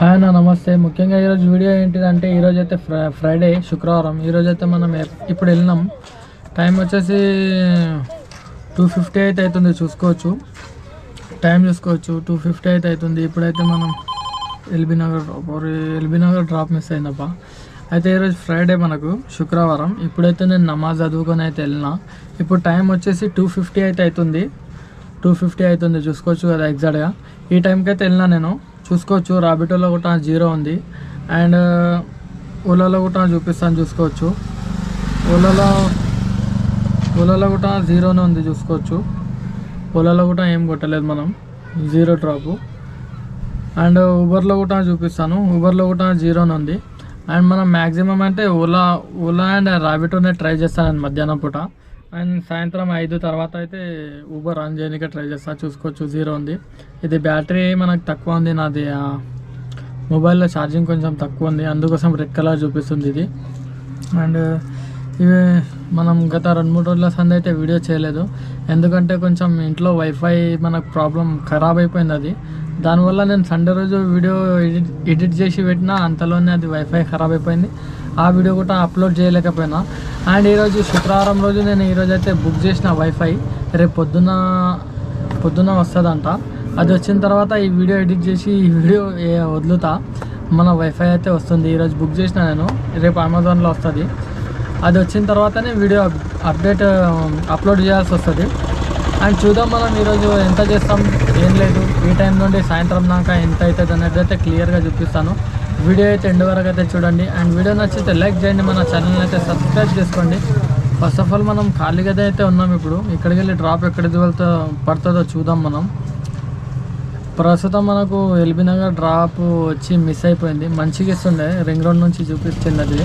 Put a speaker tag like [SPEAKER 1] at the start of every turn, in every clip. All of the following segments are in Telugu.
[SPEAKER 1] హాయ్ అన్న నమస్తే. ముఖ్యంగా ఈరోజు వీడియో ఏంటిదంటే ఈరోజు అయితే ఫ్రై ఫ్రైడే శుక్రవారం. ఈరోజు అయితే మనం ఇప్పుడు వెళ్ళినాం. టైం వచ్చేసి టూ ఫిఫ్టీ అయితే అవుతుంది చూసుకోవచ్చు. టైం చూసుకోవచ్చు టూ ఫిఫ్టీ అయితే అవుతుంది. ఇప్పుడైతే మనం LB Nagar LB Nagar drop miss అయిందప్ప అయితే ఈరోజు ఫ్రైడే మనకు శుక్రవారం. ఇప్పుడైతే నేను నమాజ్ చదువుకొని అయితే వెళ్ళిన. ఇప్పుడు టైం వచ్చేసి టూ ఫిఫ్టీ అయితే అవుతుంది. టూ ఫిఫ్టీ అవుతుంది చూసుకోవచ్చు కదా ఎగ్జాక్ట్గా. ఈ టైంకి అయితే వెళ్ళినా నేను. చూసుకోవచ్చు. రాబిటోలో కూడా జీరో ఉంది. అండ్ uh, ఓలాలో కూడా చూపిస్తాను చూసుకోవచ్చు. ఓలాలో ఓలాలో కూడా జీరోనే ఉంది చూసుకోవచ్చు. ఓలాలో కూడా ఏం కొట్టలేదు మనం. జీరో డ్రాపు అండ్ ఊబర్లో కూడా చూపిస్తాను. ఊబర్లో కూడా జీరోనే ఉంది. అండ్ మనం మ్యాక్సిమం అంటే ఓలా ఓలా అండ్ రాబిటోనే ట్రై చేస్తాను మధ్యాహ్నం పూట. అండ్ సాయంత్రం ఐదు తర్వాత అయితే ఊబర్ రన్ చేయడానికి ట్రై చేస్తాను చూసుకోవచ్చు. జీరో ఉంది. ఇది బ్యాటరీ మనకు తక్కువ ఉంది నాది మొబైల్లో ఛార్జింగ్ కొంచెం తక్కువ ఉంది అందుకోసం రెడ్ కలర్ చూపిస్తుంది ఇది. అండ్ ఇవి మనం గత రెండు మూడు రోజుల సంది అయితే వీడియో చేయలేదు. ఎందుకంటే కొంచెం ఇంట్లో వైఫై మనకు ప్రాబ్లం ఖరాబ్ అయిపోయింది అది. దానివల్ల నేను సండే రోజు వీడియో ఎడిట్ ఎడిట్ చేసి పెట్టినా అంతలోనే అది వైఫై ఖరాబ్ అయిపోయింది. ఆ వీడియో కూడా అప్లోడ్ చేయలేకపోయినా. అండ్ ఈరోజు శుక్రవారం రోజు నేను ఈరోజు అయితే బుక్ చేసిన వైఫై రేపు పొద్దున పొద్దున వస్తుందంట. అది వచ్చిన తర్వాత ఈ వీడియో ఎడిట్ చేసి ఈ వీడియో వదులుతా. మన వైఫై అయితే వస్తుంది. ఈరోజు బుక్ చేసిన నేను. రేపు అమెజాన్లో వస్తుంది. అది వచ్చిన తర్వాతనే వీడియో అప్డేట్ అప్లోడ్ um, చేయాల్సి వస్తుంది. అండ్ చూద్దాం మనం ఈరోజు ఎంత చేస్తాం. ఏం లేదు. ఈ టైం నుండి సాయంత్రం దాకా ఎంత అవుతుంది అనేది అయితే క్లియర్గా చూపిస్తాను. వీడియో అయితే ఎండ్ వరకు అయితే చూడండి. అండ్ వీడియో నచ్చితే లైక్ చేయండి. మన ఛానల్ని అయితే సబ్స్క్రైబ్ చేసుకోండి. ఫస్ట్ ఆఫ్ ఆల్ మనం ఖాళీగా అయితే ఉన్నాం ఇప్పుడు. ఇక్కడికి వెళ్ళి డ్రాప్ ఎక్కడికి వెళ్తా పడుతుందో చూద్దాం మనం. ప్రస్తుతం మనకు ఎల్బీ నగర్ డ్రాప్ వచ్చి మిస్ అయిపోయింది. మంచిగా ఇస్తుండే రింగ్ రోడ్ నుంచి చూపించింది. అది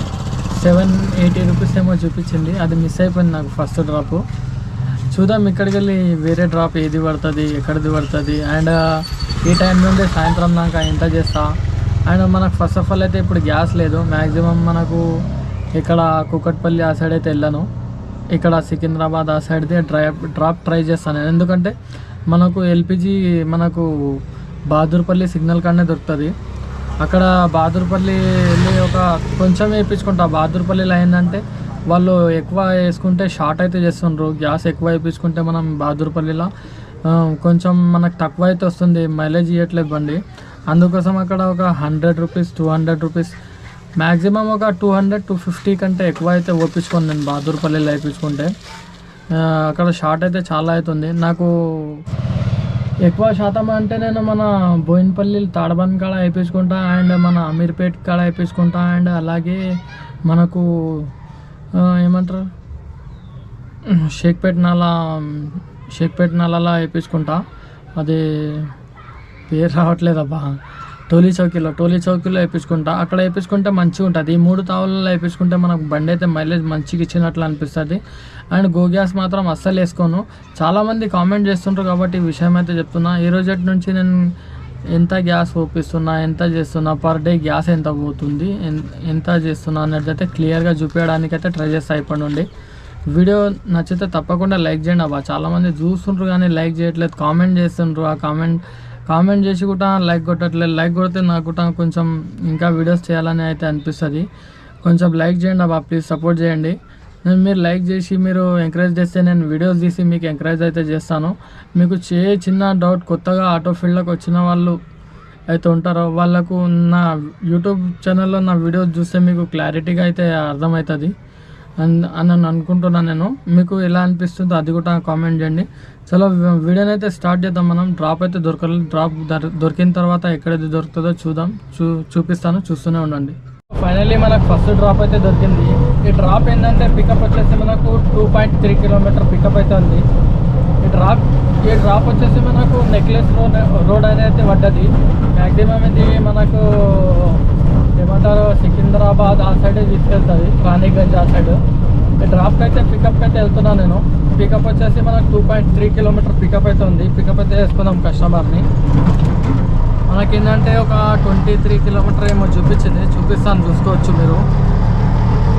[SPEAKER 1] సెవెన్ ఎయిటీ రూపీస్ ఏమో చూపించింది. అది మిస్ అయిపోయింది నాకు ఫస్ట్ డ్రాప్ చూద్దాం ఇక్కడికి వెళ్ళి వేరే డ్రాప్ ఏది పడుతుంది ఎక్కడిది పడుతుంది. అండ్ ఈ టైం నుండి సాయంత్రం దాకా ఎంత చేస్తా? అండ్ మనకు ఫస్ట్ ఆఫ్ ఆల్ అయితే ఇప్పుడు గ్యాస్ లేదు. మ్యాక్సిమం మనకు ఇక్కడ కుకట్పల్లి ఆ సైడ్ అయితే వెళ్ళాను. ఇక్కడ సికింద్రాబాద్ ఆ సైడ్దే డ్రాప్ డ్రాప్ ట్రై చేస్తాను. నేను. ఎందుకంటే మనకు ఎల్పిజి మనకు బహదూర్పల్లి సిగ్నల్ కాడనే దొరుకుతుంది. అక్కడ బహదూర్పల్లి వెళ్ళి ఒక కొంచెం వేయించుకుంటా. బహదూర్పల్లిలో ఏంటంటే వాళ్ళు ఎక్కువ వేసుకుంటే షార్ట్ అయితే చేస్తుండ్రు. గ్యాస్ ఎక్కువ వేయించుకుంటే మనం బహదూర్పల్లిలో కొంచెం మనకు తక్కువ అయితే వస్తుంది. మైలేజ్ ఇవ్వట్లేదు బండి. అందుకోసం అక్కడ ఒక hundred rupees two hundred rupees maximum ఒక టూ హండ్రెడ్ టూ ఫిఫ్టీ కంటే ఎక్కువ అయితే ఓపించుకోను నేను బహదూర్పల్లిలో వేయించుకుంటే. అక్కడ షార్ట్ అయితే చాలా అవుతుంది. నాకు ఎక్కువ శాతం అంటే నేను మన బోయినపల్లి తాడబన్ కాడ వేయించుకుంటా అండ్ మన అమీర్పేట్ కాడ వేయించుకుంటా అండ్ అలాగే మనకు ఏమంటారు? షేక్పేట్ నాలా షేక్పేట్ నాలలా వేయించుకుంటా అది పేరు రావట్లేదబ్బా. టోలీ చౌకీలో టోలీ చౌకీలో వేయించుకుంటా అక్కడ వేయించుకుంటే మంచిగా ఉంటుంది. ఈ మూడు తావులలో వేయించుకుంటే మనకు బండి అయితే మైలేజ్ మంచిగా ఇచ్చినట్లు అనిపిస్తుంది. అండ్ గో గ్యాస్ మాత్రం అస్సలు వేసుకోను. చాలామంది కామెంట్ చేస్తుంటారు కాబట్టి ఈ విషయం అయితే చెప్తున్నా. ఈ రోజు నుంచి నేను ఎంత గ్యాస్ ఓపిస్తున్నా ఎంత చేస్తున్నా పర్ డే గ్యాస్ ఎంత పోతుంది ఎంత చేస్తున్నా అనేది అయితే క్లియర్గా చూపించడానికి అయితే ట్రై చేస్తా ఇప్పటి నుండి. వీడియో నచ్చితే తప్పకుండా లైక్ చేయండి అబ్బా. చాలామంది చూస్తుండ్రు కానీ లైక్ చేయట్లేదు. కామెంట్ చేస్తుండ్రు ఆ కామెంట్ కామెంట్ చేసి కూడా లైక్ కొట్టట్లేదు. లైక్ కొడితే నాకు కూడా కొంచెం ఇంకా వీడియోస్ చేయాలని అయితే అనిపిస్తుంది. కొంచెం లైక్ చేయండి అబ్బా ప్లీజ్ సపోర్ట్ చేయండి. నేను మీరు లైక్ చేసి మీరు ఎంకరేజ్ చేస్తే నేను వీడియోస్ తీసి మీకు ఎంకరేజ్ అయితే చేస్తాను. మీకు చే చిన్న డౌట్ కొత్తగా ఆటో ఫీల్డ్లోకి వచ్చిన వాళ్ళు అయితే ఉంటారో వాళ్ళకు నా యూట్యూబ్ ఛానల్లో నా వీడియోస్ చూస్తే మీకు క్లారిటీగా అయితే అర్థమవుతుంది. అని అని అనుకుంటున్నాను నేను. మీకు ఎలా అనిపిస్తుందో అది కూడా కామెంట్ చేయండి. చలో వీడియోని అయితే స్టార్ట్ చేద్దాం మనం. డ్రాప్ అయితే దొరకలేదు డ్రాప్ దొరికిన తర్వాత ఎక్కడైతే దొరుకుతుందో చూద్దాం. చూ చూపిస్తాను చూస్తూనే ఉండండి. ఫైనల్లీ మనకు ఫస్ట్ డ్రాప్ అయితే దొరికింది. ఈ డ్రాప్ ఏంటంటే పికప్ వచ్చేసి మనకు two point three kilometre pickup అయితే ఉంది. డ్రాప్ ఈ డ్రాప్ వచ్చేసి మనకు నెక్లెస్ రోడ్ రోడ్ అనేది పడ్డది. మ్యాక్సిమం ఇది మనకు ఏమంటారు సికింద్రాబాద్ ఆ సైడ్ తీసుకెళ్తుంది రాణిగంజ్ ఆ సైడ్ ఈ డ్రాప్కి అయితే పికప్ అయితే వెళ్తున్నాను నేను. పికప్ వచ్చేసి మనకు two point three kilometre pickup అయితే ఉంది. పికప్ అయితే వేసుకున్నాం కస్టమర్ని మనకి ఏంటంటే ఒక ట్వంటీ త్రీ కిలోమీటర్ ఏమో చూపించింది. చూపిస్తాను చూసుకోవచ్చు మీరు.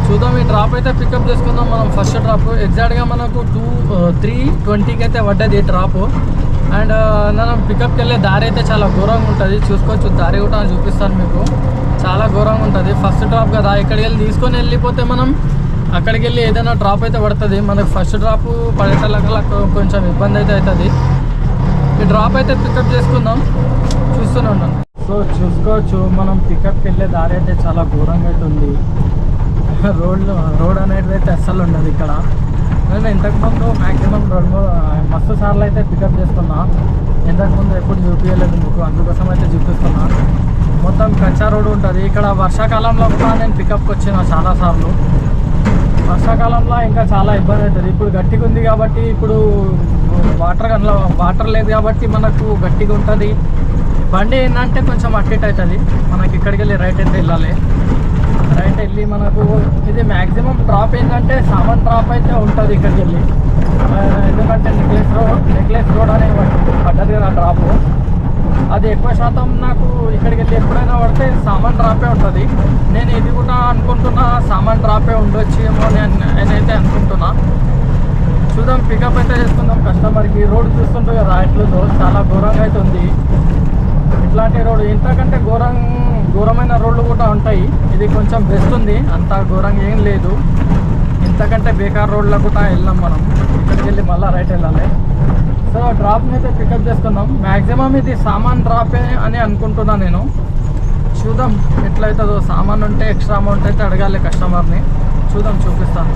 [SPEAKER 1] చూద్దాం ఈ డ్రాప్ అయితే పికప్ చేసుకుందాం. మనం ఫస్ట్ డ్రాప్ ఎగ్జాక్ట్గా మనకు టూ త్రీ ట్వంటీకి అయితే పడ్డది డ్రాప్ అండ్ మనం పికప్కి వెళ్ళే దారి అయితే చాలా ఘోరంగా ఉంటుంది. చూసుకోవచ్చు దారి కూడా చూపిస్తాను మీకు. చాలా ఘోరంగా ఉంటుంది. ఫస్ట్ డ్రాప్ కదా ఇక్కడికి వెళ్ళి తీసుకొని వెళ్ళిపోతే మనం అక్కడికి వెళ్ళి ఏదైనా డ్రాప్ అయితే పడుతుంది. మనకి ఫస్ట్ డ్రాప్ పడేటలకు కొంచెం ఇబ్బంది అయితే అవుతుంది. ఈ డ్రాప్ అయితే పికప్ చేసుకుందాం. చూస్తూనే ఉన్నాను సో చూసుకోవచ్చు మనం పికప్కి వెళ్ళే దారి అయితే చాలా ఘోరంగా అయితే ఉంది. రోడ్లు రోడ్ అనేది అయితే అస్సలు ఉండదు ఇక్కడ. నేను ఇంతకుముందు మ్యాక్సిమం రెండు మూడు మస్తు సార్లు అయితే పికప్ చేసుకున్నా. ఇంతకుముందు ఎప్పుడు చూపించలేదు మీకు అందుకోసం అయితే చూపిస్తున్నా. మొత్తం కచ్చా రోడ్ ఉంటుంది. ఇక్కడ వర్షాకాలంలో కూడా నేను పికప్కి వచ్చిన చాలాసార్లు వర్షాకాలంలో ఇంకా చాలా ఇబ్బంది అవుతుంది ఇప్పుడు గట్టిగా ఉంది కాబట్టి ఇప్పుడు వాటర్ అందులో వాటర్ లేదు కాబట్టి మనకు గట్టిగా ఉంటుంది. బండి ఏంటంటే కొంచెం అట్టిట్ అవుతుంది. మనకి ఇక్కడికి వెళ్ళి రైట్ అయితే వెళ్ళాలి. రైట్ వెళ్ళి మనకు ఇది మ్యాక్సిమం డ్రాప్ ఏంటంటే సామాన్ డ్రాప్ అయితే ఉంటుంది ఇక్కడికి వెళ్ళి. ఎందుకంటే నెక్లెస్ రోడ్ నెక్లెస్ రోడ్ అనే పడ్డది కదా డ్రాప్ అది ఎక్కువ శాతం నాకు ఇక్కడికి వెళ్ళి ఎప్పుడైనా పడితే సామాన్ డ్రాపే ఉంటుంది. నేను ఇది కూడా అనుకుంటున్నా సామాన్ డ్రాపే ఉండొచ్చు ఏమో నేను నేనైతే అనుకుంటున్నా. చూద్దాం పికప్ అయితే చేసుకుందాం. కస్టమర్కి రోడ్ చూస్తుంటే కదా ఎట్లుందో. చాలా ఘోరంగా అయితే ఉంది. ఇట్లాంటి రోడ్ ఇంతకంటే ఘోరం ఘోరమైన రోడ్లు కూడా ఉంటాయి. ఇది కొంచెం బెస్ట్ ఉంది. అంత ఘోరంగా ఏం లేదు. ఇంతకంటే బేకార్ రోడ్లో కూడా వెళ్ళాం మనం. ఇక్కడికి వెళ్ళి మళ్ళీ రైట్ వెళ్ళాలి. సో డ్రాప్ని అయితే పికప్ చేసుకుందాం మ్యాక్సిమం ఇది సామాన్ డ్రాపే అని అనుకుంటున్నాను నేను. చూద్దాం ఎట్లయితుందో. సామాన్ ఉంటే ఎక్స్ట్రా అమౌంట్ అయితే అడగాలి కస్టమర్ని చూద్దాం చూపిస్తాను.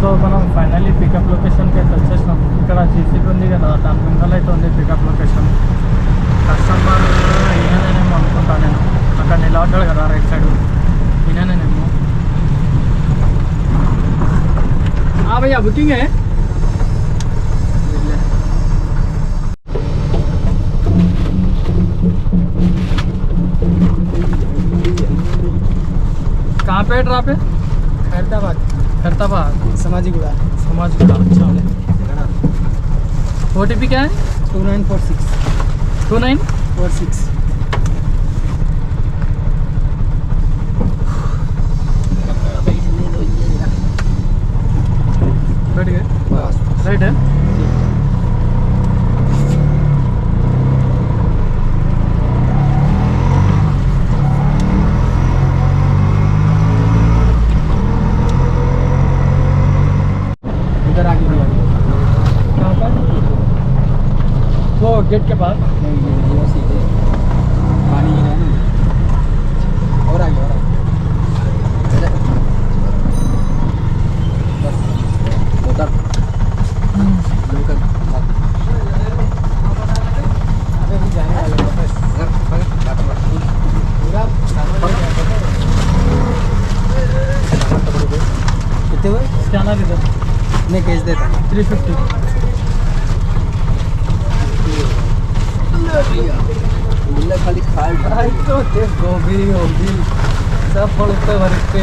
[SPEAKER 1] సో మనం ఫైనల్లీ పికప్ లొకేషన్కి అయితే వచ్చేసినాం. ఇక్కడ జీసీపీ ఉంది కదా. దాని ముందర అయితే ఉంది పికప్ లొకేషన్ కస్టమర్ ఈయననేమో बुकिंग है। कहाँ पे ड्रॉप है
[SPEAKER 2] खैरताबाद
[SPEAKER 1] खैरताबाद
[SPEAKER 2] समाजी गुड़ा
[SPEAKER 1] समाज गुड़ा अच्छा। ओ टी पी क्या है?
[SPEAKER 2] Two nine four six.
[SPEAKER 1] Two nine?
[SPEAKER 2] Four six.
[SPEAKER 1] Gate के पास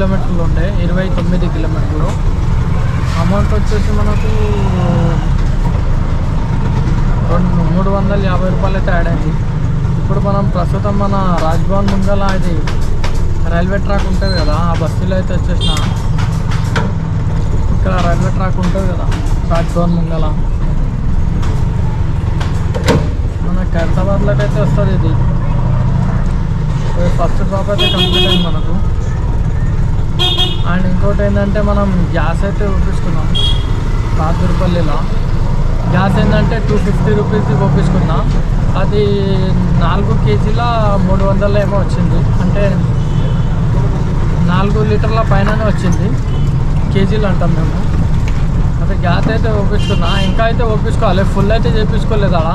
[SPEAKER 1] కిలోమీటర్లు ఉండే ఇరవై తొమ్మిది కిలోమీటర్లు. అమౌంట్ వచ్చేసి మనకు రెండు మూడు వందల యాభై రూపాయలు అయితే యాడ్ అయింది ఇప్పుడు మనం ప్రస్తుతం మన రాజ్భవన్ ముందల ఇది రైల్వే ట్రాక్ ఉంటుంది కదా ఆ బస్సులో అయితే వచ్చేసిన. ఇక్కడ రైల్వే ట్రాక్ ఉంటుంది కదా రాజ్భవన్ ముందల మన ఖైరతాబాద్లోకి అయితే వస్తుంది ఇది. ఫస్ట్ డ్రాప్ అయితే కంప్లీట్ అయింది మనకు. అండ్ ఇంకోటి ఏంటంటే మనం గ్యాస్ అయితే ఒప్పించుకున్నాం పాతూరుపల్లిలో. గ్యాస్ ఏంటంటే టూ ఫిఫ్టీ రూపీస్ది ఒప్పించుకున్నా అది నాలుగు కేజీల మూడు వందల ఏమో వచ్చింది. అంటే నాలుగు లీటర్ల పైననే వచ్చింది. కేజీలు అంటాం మేము. అదే గ్యాస్ అయితే ఒప్పించుకున్నా ఇంకా అయితే ఒప్పించుకోవాలి ఫుల్ అయితే చేపించుకోలేదు అలా.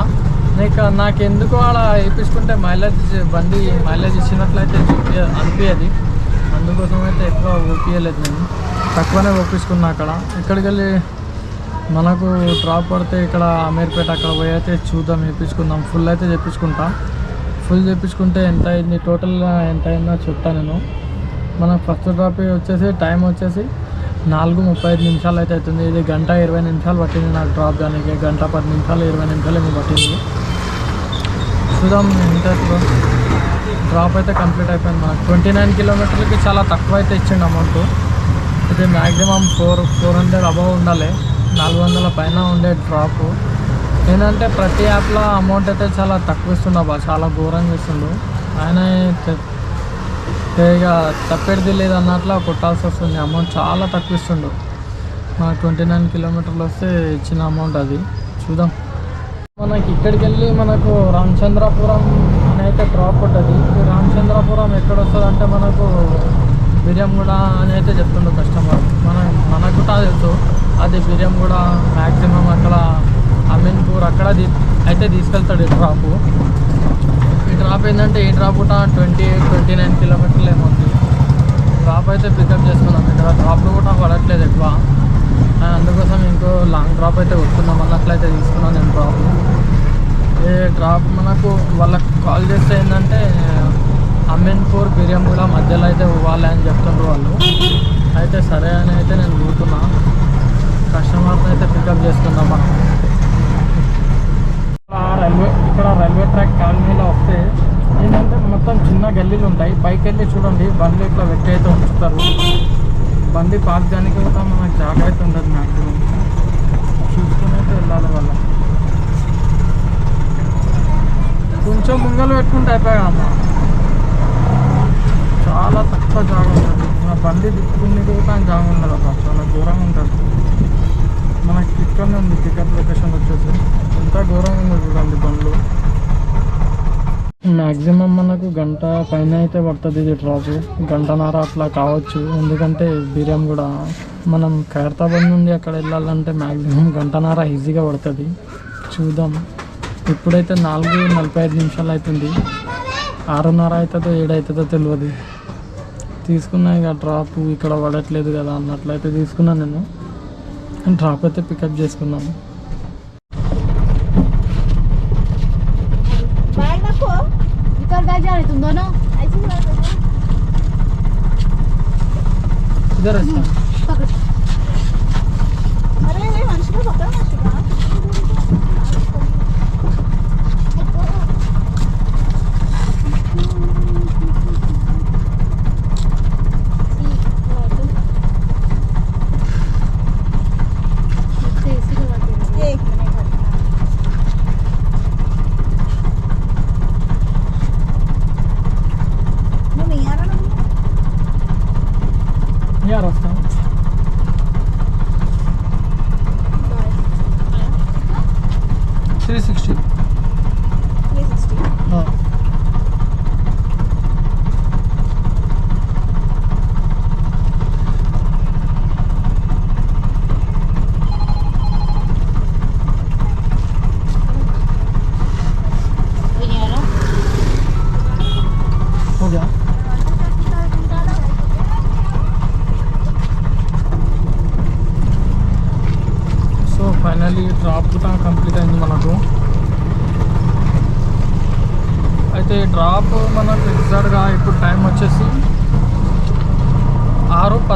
[SPEAKER 1] నీకు నాకు ఎందుకు అలా వేయించుకుంటే మైలేజ్ బండి మైలేజ్ ఇచ్చినట్లయితే చూపి అనిపించదు అందుకోసం అయితే ఎక్కువ ఒప్పియలేదు నేను. తక్కువనే ఒప్పించుకున్నా అక్కడ. ఇక్కడికి వెళ్ళి మనకు డ్రాప్ పడితే ఇక్కడ అమీర్పేట అక్కడ పోయి అయితే చూద్దాం వేయించుకుందాం ఫుల్ అయితే చెప్పించుకుంటా ఫుల్ చెప్పించుకుంటే ఎంత అయింది టోటల్ ఎంత అయిందో చెప్తా నేను. మనకు ఫస్ట్ డ్రాప్ వచ్చేసి టైం వచ్చేసి నాలుగు ముప్పై ఐదు నిమిషాలు అయితే అవుతుంది. ఇది గంట ఇరవై నిమిషాలు పట్టింది నాకు డ్రాప్ దానికి. గంట పది నిమిషాలు ఇరవై నిమిషాలు ఏమో పట్టింది. చూద్దాం ఎంత అవుతుందో. డ్రాప్ అయితే కంప్లీట్ అయిపోయింది మనకు. ట్వంటీ నైన్ కిలోమీటర్లకి చాలా తక్కువ అయితే ఇచ్చిండు అమౌంట్. ఇది maximum four four hundred above ఉండాలి. నాలుగు వందల పైన ఉండే డ్రాప్. ఏంటంటే ప్రతి యాప్లో అమౌంట్ అయితే చాలా తక్కువ ఇస్తుండే బా చాలా ఘోరంగా ఇస్తుండు. ఆయన ఇక తప్పేది లేదు అన్నట్లా కొట్టాల్సి వస్తుంది. అమౌంట్ చాలా తక్కువ ఇస్తుండు. మనకు ట్వంటీ నైన్ కిలోమీటర్లు వస్తే ఇచ్చిన అమౌంట్ అది. చూద్దాం. మనకి ఇక్కడికి వెళ్ళి మనకు రామచంద్రపురం అయితే డ్రాప్ ఉంటుంది. రామచంద్రపురం ఎక్కడ వస్తుంది అంటే మనకు బిర్యంగూడ అని అయితే చెప్తుండు కస్టమర్ మన మనకు కూడా తెలుసు. అది బిర్యంగూడ మ్యాక్సిమం అక్కడ అమీన్పూర్ అక్కడ అయితే తీసుకెళ్తాడు ఈ డ్రాప్ ఈ డ్రాప్ ఏంటంటే ఈ డ్రాప్ కూడా ట్వంటీ ఎయిట్ ట్వంటీ నైన్ కిలోమీటర్లు ఏమవుతుంది డ్రాప్ అయితే పికప్ చేసుకున్నాం. ఇక్కడ డ్రాప్లు కూడా పడట్లేదు ఎక్కువ. అందుకోసం ఇంకో లాంగ్ డ్రాప్ అయితే వస్తున్నాం అన్నట్లయితే తీసుకున్నాను నేను డ్రాప్ డ్రాప్ మనకు వాళ్ళకి కాల్ చేస్తే ఏంటంటే అమీన్పూర్ బిర్యంగూడ మధ్యలో అయితే ఇవ్వాలి అని చెప్తుండ్రు వాళ్ళు. అయితే సరే అని అయితే నేను పోతున్నా కస్టమర్ని అయితే పికప్ చేసుకుందాం మనం. రైల్వే ఇక్కడ రైల్వే ట్రాక్ కాలనీలో వస్తే ఏంటంటే మొత్తం చిన్న గల్లీలు ఉంటాయి. పైకి వెళ్ళి చూడండి బండ్లు ఇట్లా వెట్టి అయితే ఉంచుతారు. బండి పార్క్ దానికి కూడా మనకు జాగ్రత్త అయితే ఉండదు మ్యాక్సిమం. చూసుకుని అయితే వెళ్ళాలి వాళ్ళ. కొంచెం ముంగలు పెట్టుకుంటే అయిపోయామ్మా చాలా తక్కువ జాగా ఉంటుంది. మన బండి దిక్కుకుని కూడా జాగా ఉండదు అబ్బా. చాలా దూరంగా ఉంటుంది. మనకి ఇక్కడనే ఉంది టికెట్ లొకేషన్ వచ్చేసి. ఎంత ఘోరంగా ఉంది చూడండి బండ్లు. మ్యాక్సిమం మనకు గంట పైన అయితే పడుతుంది ఇది డ్రాప్. గంటన్నర అట్లా కావచ్చు. ఎందుకంటే బిర్యాం కూడా మనం ఖైరతాబాద్ నుండి అక్కడ వెళ్ళాలంటే మ్యాక్సిమం గంటన్నర ఈజీగా పడుతుంది. చూద్దాం. ఇప్పుడైతే నాలుగు నలభై ఐదు నిమిషాలు అవుతుంది ఆరున్నర అవుతుందో ఏడైతుందో తెలియదు తీసుకున్నా ఇక డ్రాప్ ఇక్కడ పడట్లేదు కదా అన్నట్లయితే తీసుకున్నాను నేను. డ్రాప్ అయితే పికప్
[SPEAKER 3] చేసుకున్నాను
[SPEAKER 1] ఇద్దరు వచ్చాను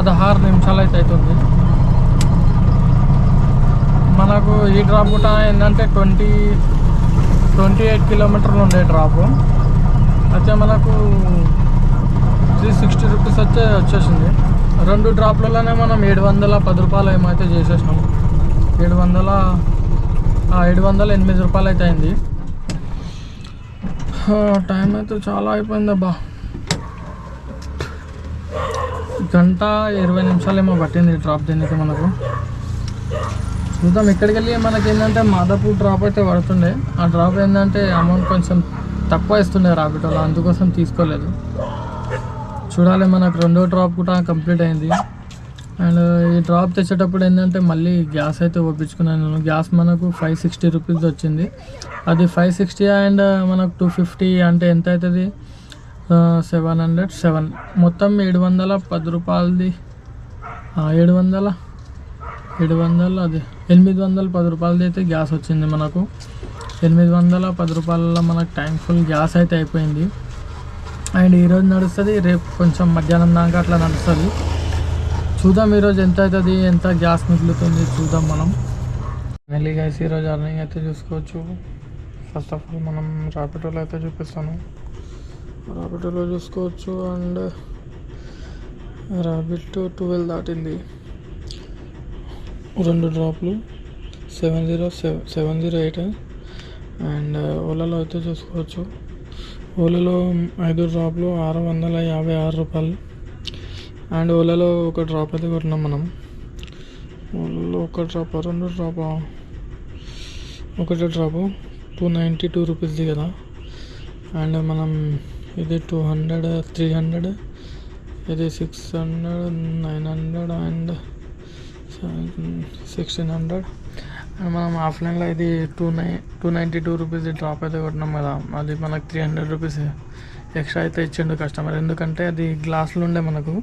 [SPEAKER 1] పదహారు నిమిషాలు అయితే అవుతుంది మనకు ఈ డ్రాప్ కూడా ఏంటంటే ట్వంటీ ట్వంటీ ఎయిట్ కిలోమీటర్లు ఉండే డ్రాప్. అయితే మనకు త్రీ సిక్స్టీ రూపీస్ వచ్చే వచ్చేసింది. రెండు డ్రాప్లలోనే మనం ఏడు వందల పది రూపాయలు ఏమైతే చేసేసినాం. ఏడు వందల ఏడు వందల ఎనిమిది రూపాయలు అయితే అయింది టైం అయితే చాలా అయిపోయిందబ్బా. గంట ఇరవై నిమిషాలు ఏమో పట్టింది డ్రాప్ దీనికి మనకు. చూద్దాం ఇక్కడికి వెళ్ళి మనకి ఏంటంటే మాదాపూర్ డ్రాప్ అయితే పడుతుండే. ఆ డ్రాప్ ఏంటంటే అమౌంట్ కొంచెం తక్కువ ఇస్తుండే రాబిటోలో అందుకోసం తీసుకోలేదు. చూడాలి మనకు రెండో డ్రాప్ కూడా కంప్లీట్ అయింది. అండ్ ఈ డ్రాప్ తెచ్చేటప్పుడు ఏంటంటే మళ్ళీ గ్యాస్ అయితే ఒప్పించుకున్నాను. నేను గ్యాస్ మనకు ఫైవ్ సిక్స్టీ రూపీస్ వచ్చింది. అది ఫైవ్ సిక్స్టీ అండ్ మనకు టూ ఫిఫ్టీ అంటే ఎంత అవుతుంది? సెవెన్ హండ్రెడ్ సెవెన్ మొత్తం ఏడు వందల పది రూపాయలది. ఏడు వందల ఏడు వందల అది ఎనిమిది వందల పది రూపాయలది అయితే గ్యాస్ వచ్చింది మనకు. ఎనిమిది వందల పది రూపాయలలో మనకు టైం ఫుల్ గ్యాస్ అయితే అయిపోయింది. అండ్ ఈరోజు నడుస్తుంది రేపు కొంచెం మధ్యాహ్నం దాకా అట్లా నడుస్తుంది. చూద్దాం ఈరోజు ఎంత అవుతుంది ఎంత గ్యాస్ మిగులుతుంది చూద్దాం మనం. మళ్ళీ గైస్ ఈరోజు అర్నింగ్ అయితే చూసుకోవచ్చు. ఫస్ట్ ఆఫ్ ఆల్ మనం రాపిటోలో అయితే చూపిస్తాను. రాబిట్లో చూసుకోవచ్చు అండ్ రాబిట్ ట్వెల్వ్ దాటింది. రెండు డ్రాప్లు. Seven zero seven zero eight and ఓలాలో అయితే చూసుకోవచ్చు. ఓలాలో ఐదు డ్రాప్లు ఆరు వందల యాభై ఆరు రూపాయలు. అండ్ ఓలాలో ఒక డ్రాప్ అయితే కొట్టినాం మనం. ఓలాలో ఒక డ్రాప్ రెండు డ్రాప్? ఒకటే డ్రాప్. టూ నైంటీ టూ రూపీస్ది కదా. అండ్ మనం ఇది టూ హండ్రెడ్ త్రీ హండ్రెడ్ ఇది six hundred nine hundred and sixteen hundred and మనం ఆఫ్లైన్లో ఇది two nine two ninety two rupees drop అయితే కొట్టినాం కదా. అది మనకు త్రీ హండ్రెడ్ రూపీస్ ఎక్స్ట్రా అయితే ఇచ్చిండు కస్టమర్ ఎందుకంటే అది గ్లాసులు ఉండే మనకు.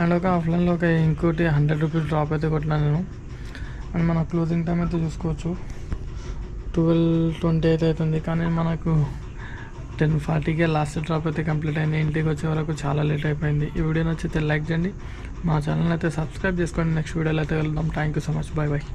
[SPEAKER 1] అండ్ ఒక ఆఫ్లైన్లో ఒక ఇంకోటి హండ్రెడ్ రూపీస్ డ్రాప్ అయితే కొట్టినా నేను. అండ్ మన క్లోజింగ్ టైం అయితే చూసుకోవచ్చు. ట్వెల్వ్ ట్వంటీ అయితే అవుతుంది. కానీ మనకు టెన్ ఫార్టీకే లాస్ట్ డ్రాప్ అయితే కంప్లీట్ అయింది. ఇంటికి వచ్చే వరకు చాలా లేట్ అయిపోయింది. ఈ వీడియో నచ్చితే లైక్ చేయండి. మా ఛానల్ అయితే సబ్స్క్రైబ్ చేసుకోండి నెక్స్ట్ వీడియోలో అయితే వెళ్దాం thank you so much bye bye